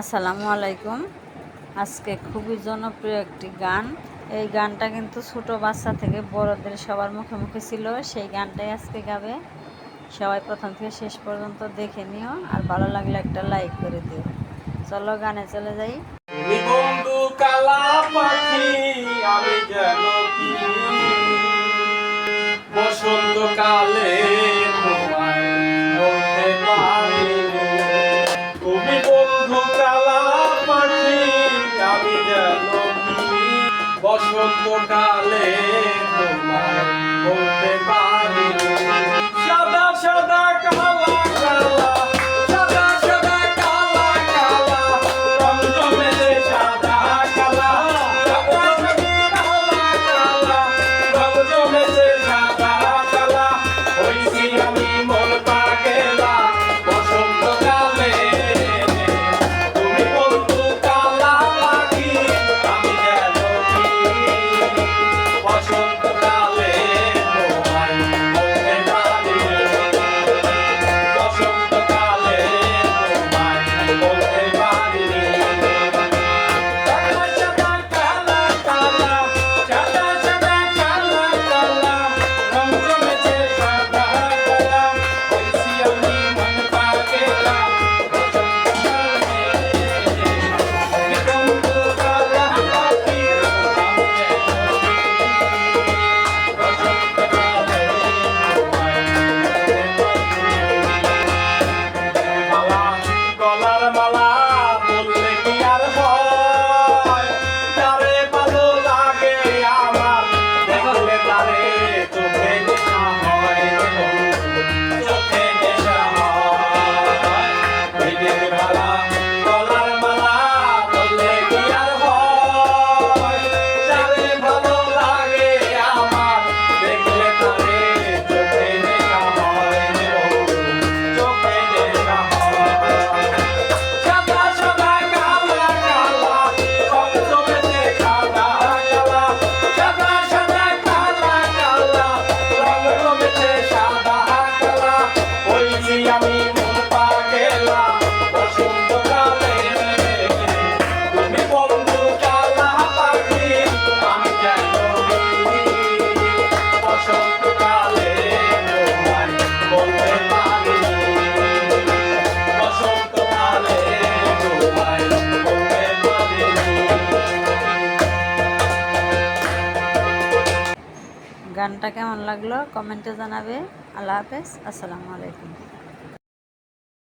আসসালামু আলাইকুম। আজকে খুবই জনপ্রিয় একটি গান। এই গানটা কিন্তু ছোট বাচ্চা থেকে বড়দের সবার মুখে মুখে ছিল, সেই গানটাই আজকে গাবে। সবাই প্রথম থেকে শেষ পর্যন্ত দেখে নিও, আর ভালো লাগলে একটা লাইক করে দিও। চলো গানে চলে যাই। বসন্তকালে গানটা কেমন লাগল? কমেন্টে জানাবে। আল্লাহ হাফেজ। আসসালামু আলাইকুম।